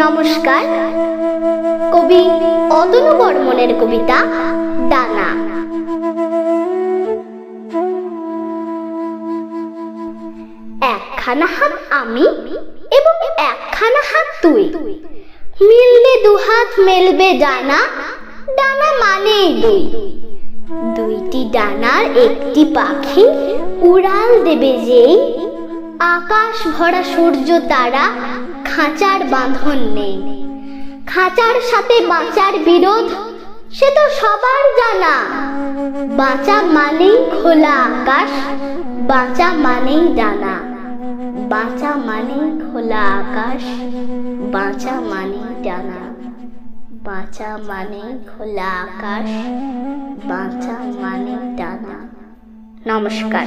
নমস্কার। কবি অতনু বর্মনের কবিতা, ডানা। একখানা হাত আমি এবং একখানা হাত তুই। মিলবে দুহাত মেলবে ডানা ডানা মানে দুই। দুইটি ডানার একটি পাখি উড়াল দেবে যেই। আকাশ ভরা সূর্য তারা খাঁচার বাঁধন নেই। খাঁচার সাথে বাঁচার বিরোধ, সে তো সবার জানা। বাঁচা মানেই খোলা আকাশ, বাঁচা মানেই ডানা। বাঁচা মানেই খোলা আকাশ, বাঁচা মানেই ডানা। বাঁচা মানে খোলা আকাশ, বাঁচা মানে ডানা। নমস্কার।